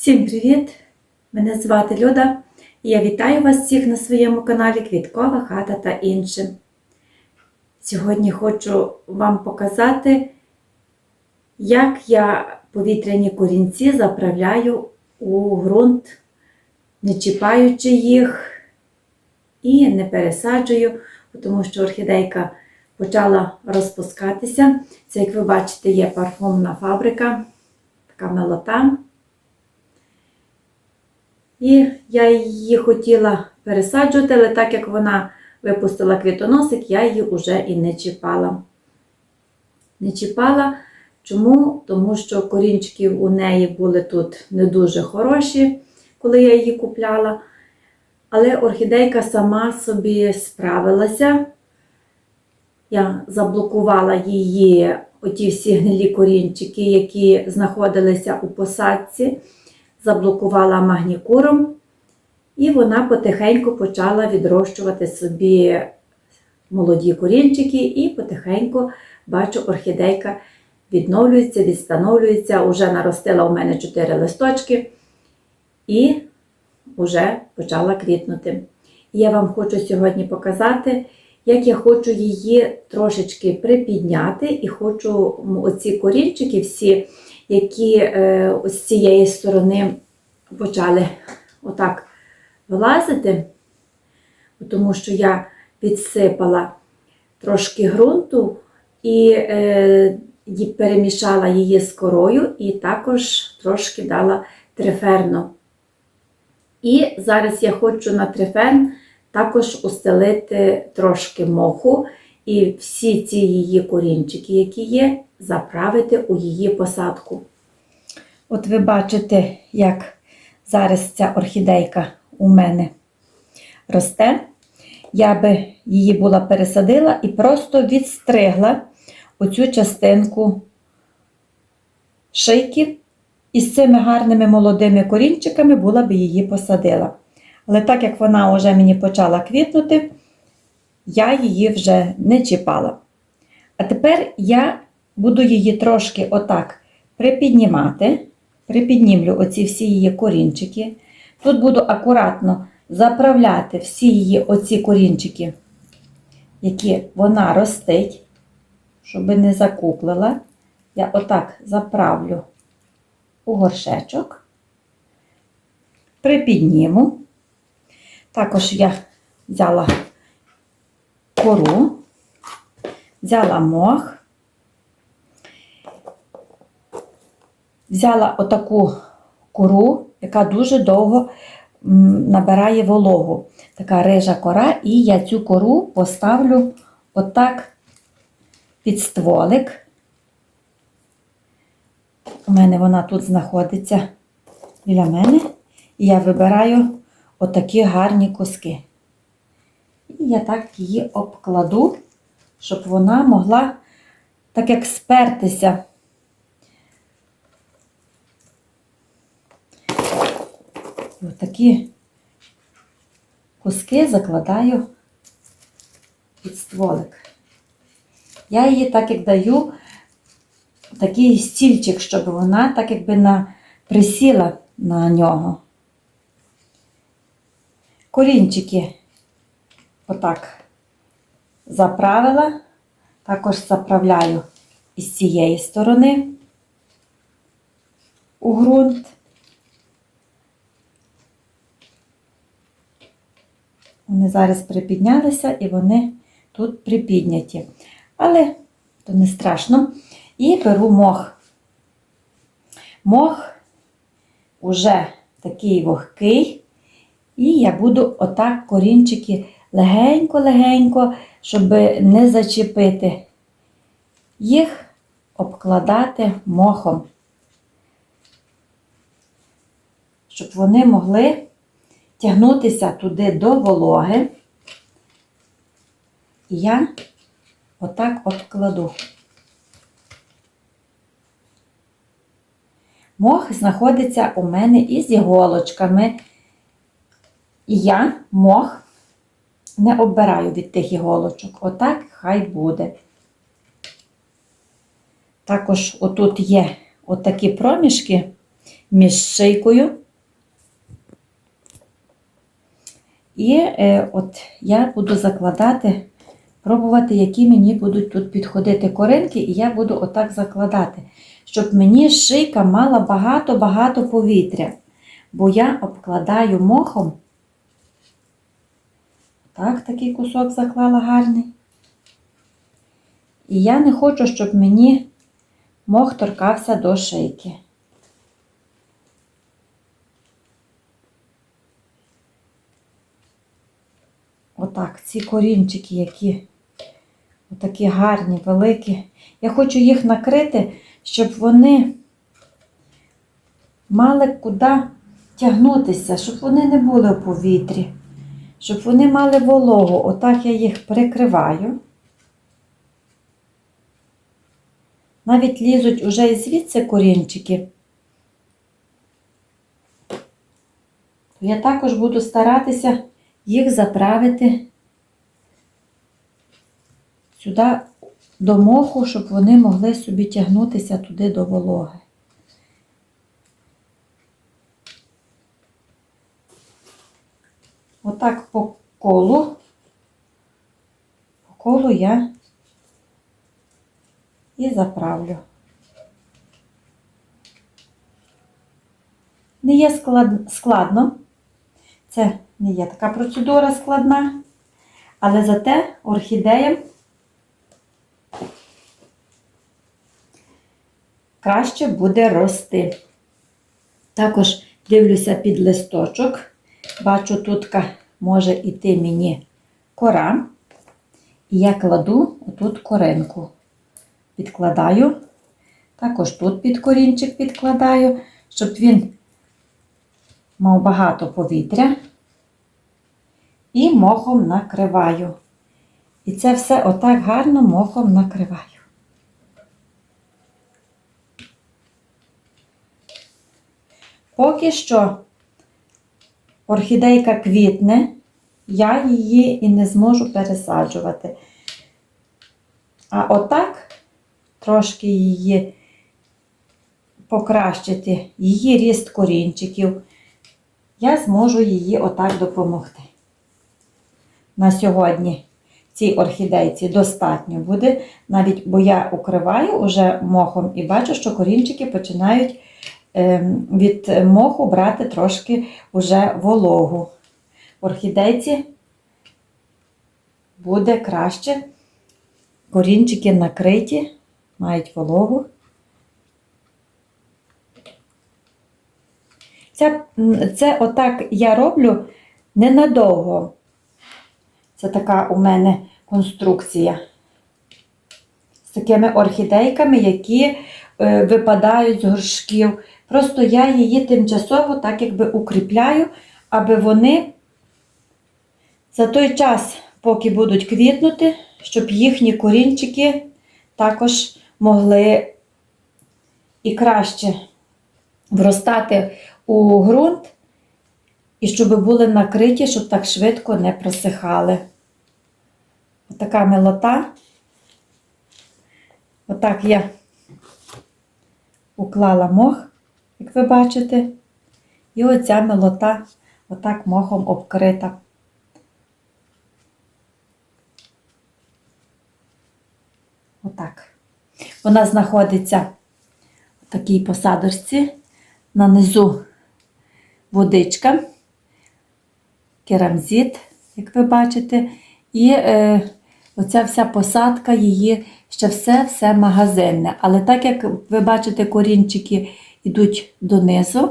Всім привіт! Мене звати Люда і я вітаю вас всіх на своєму каналі Квіткова хата та інше. Сьогодні хочу вам показати, як я повітряні корінці заправляю у ґрунт, не чіпаючи їх і не пересаджую, тому що орхідейка почала розпускатися. Це, як ви бачите, є парфумна фабрика, така милота. І я її хотіла пересаджувати, але так як вона випустила квітоносик, я її вже і не чіпала. Не чіпала. Чому? Тому що корінчики у неї були тут не дуже хороші, коли я її купляла. Але орхідейка сама собі справилася. Я заблокувала її, оті всі гнилі корінчики, які знаходилися у посадці заблокувала магнікуром, і вона потихеньку почала відрощувати собі молоді корінчики, і потихеньку бачу, орхідейка відновлюється, відстановлюється. Уже наростила у мене 4 листочки і вже почала квітнути. І я вам хочу сьогодні показати, як я хочу її трошечки припідняти, і хочу оці корінчики всі які е, ось з цієї сторони почали отак вилазити, тому що я підсипала трошки ґрунту і е, перемішала її з корою, і також трошки дала триферну. І зараз я хочу на триферн також устелити трошки моху і всі ці її корінчики, які є, заправити у її посадку. От ви бачите, як зараз ця орхідейка у мене росте. Я би її була пересадила і просто відстригла оцю частинку шийки. І з цими гарними молодими корінчиками була би її посадила. Але так як вона вже мені почала квітнути, я її вже не чіпала. А тепер я буду її трошки отак припіднімати, припіднімлю оці всі її корінчики. Тут буду акуратно заправляти всі її оці корінчики, які вона ростить, щоб не закуклила. Я отак заправлю у горшечок, припідніму. Також я взяла кору, взяла мох, взяла отаку кору, яка дуже довго набирає вологу. Така рижа кора, і я цю кору поставлю отак під стволик. У мене вона тут знаходиться біля мене, і я вибираю отакі гарні куски. І я так її обкладу, щоб вона могла так як спертися. Отакі куски закладаю під стволик. Я її так як даю такий стільчик, щоб вона так якби на, присіла на нього. Корінчики отак заправила, також заправляю із цієї сторони у ґрунт. Вони зараз припіднялися і вони тут припідняті. Але то не страшно. І беру мох. Мох уже такий вогкий, і я буду отак корінчики легенько-легенько, щоб не зачепити, їх обкладати мохом, щоб вони могли тягнутися туди до вологи. І я отак обкладу. Мох знаходиться у мене із іголочками. І я мох не оббираю від тих іголочок. Отак хай буде. Також отут є отакі проміжки, між шийкою. І е, от я буду закладати, пробувати, які мені будуть тут підходити коринки, і я буду отак закладати, щоб мені шийка мала багато-багато повітря. Бо я обкладаю мохом. Так, такий кусок заклала гарний. І я не хочу, щоб мені мох торкався до шийки. Отак, ці корінчики, які отакі гарні, великі. Я хочу їх накрити, щоб вони мали куди тягнутися, щоб вони не були у повітрі, щоб вони мали вологу. Отак я їх прикриваю. Навіть лізуть уже і звідси корінчики. Я також буду старатися їх заправити сюди до моху, щоб вони могли собі тягнутися туди до вологи. Отак по колу, по колу я і заправлю. Не є склад- складно, це не є така процедура складна, але зате орхідеям краще буде рости. Також дивлюся під листочок. Бачу, тут може йти мені кора. І я кладу отут коринку. Підкладаю. Також тут під корінчик підкладаю, щоб він мав багато повітря. І мохом накриваю. І це все отак гарно мохом накриваю. Поки що орхідейка квітне, я її і не зможу пересаджувати. А отак трошки її покращити, її ріст корінчиків, я зможу її отак допомогти. На сьогодні цій орхідейці достатньо буде, навіть бо я укриваю уже мохом і бачу, що корінчики починають від моху брати трошки уже вологу. Орхідейці буде краще. Корінчики накриті, мають вологу. Це, це отак я роблю ненадовго. Це така у мене конструкція. З такими орхідейками, які е, випадають з горшків. Просто я її тимчасово так якби укріпляю, аби вони за той час, поки будуть квітнути, щоб їхні корінчики також могли і краще вростати у ґрунт, і щоб були накриті, щоб так швидко не просихали. Отака милота. Отак я уклала мох, як ви бачите, і оця милота отак мохом обкрита. Отак. Вона знаходиться в такій посадочці. На низу водичка, керамзит, як ви бачите, і е, оця вся посадка її ще все-все магазинне. Але так як ви бачите, корінчики йдуть донизу,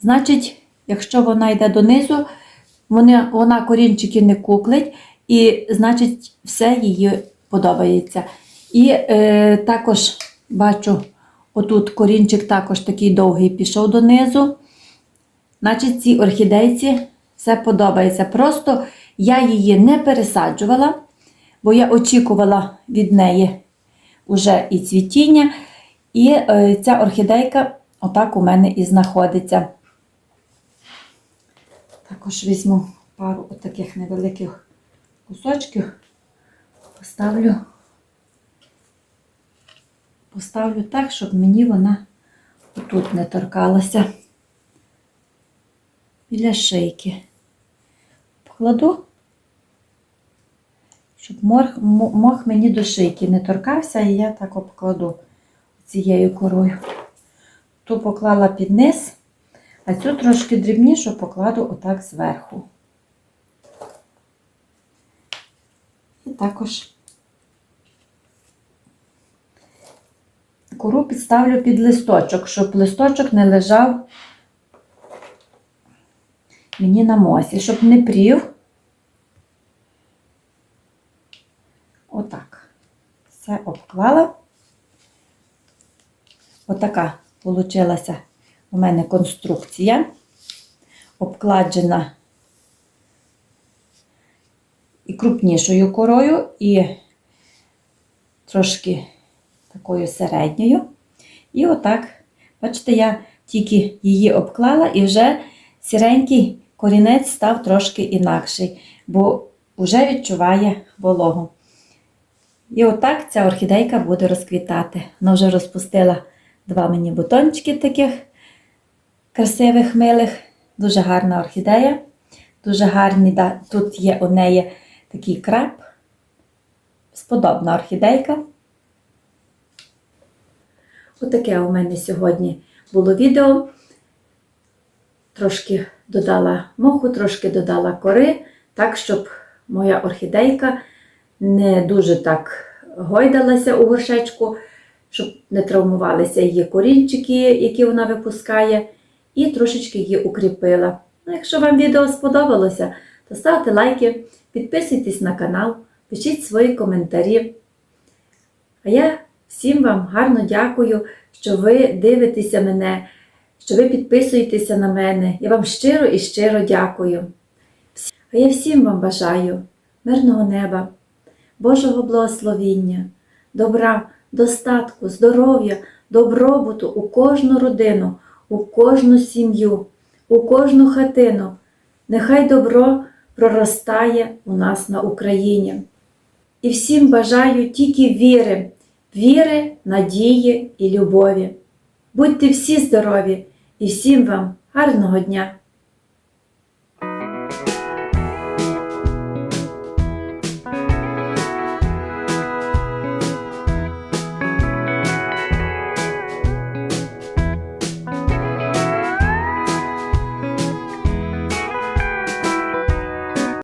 значить, якщо вона йде донизу, вони, вона корінчики не куклить, і значить, все їй подобається. І е, також бачу, отут корінчик також такий довгий пішов донизу. Значить, цій орхідейці все подобається. Просто я її не пересаджувала, бо я очікувала від неї уже і цвітіння. І е, ця орхідейка отак у мене і знаходиться. Також візьму пару таких невеликих кусочків, поставлю, поставлю так, щоб мені вона тут не торкалася. Біля шийки. Покладу, щоб мох, мох мені до шийки не торкався, і я так обкладу цією корою. Ту поклала під низ, а цю трошки дрібнішу покладу отак зверху. І також кору підставлю під листочок, щоб листочок не лежав мені на мосі, щоб не прів. Отак. Все. Отака получилася у мене конструкція, обкладена і крупнішою корою, і трошки такою середньою. І отак, бачите, я тільки її обклала і вже сіренький корінець став трошки інакший, бо вже відчуває вологу. І отак ця орхідейка буде розквітати. Вона вже розпустила два мені бутончики таких красивих, милих. Дуже гарна орхідея. Дуже гарний, да, тут є у неї такий краб. Сподобна орхідейка. Отаке у мене сьогодні було відео. Трошки додала моху, трошки додала кори, так, щоб моя орхідейка не дуже так гойдалася у горшечку, щоб не травмувалися її корінчики, які вона випускає, і трошечки її укріпила. Ну, якщо вам відео сподобалося, то ставте лайки, підписуйтесь на канал, пишіть свої коментарі. А я всім вам гарно дякую, що ви дивитеся мене, що ви підписуєтеся на мене. Я вам щиро і щиро дякую. А я всім вам бажаю мирного неба, Божого благословіння, добра, достатку, здоров'я, добробуту у кожну родину, у кожну сім'ю, у кожну хатину. Нехай добро проростає у нас на Україні. І всім бажаю тільки віри, віри, надії і любові. Будьте всі здорові і всім вам гарного дня!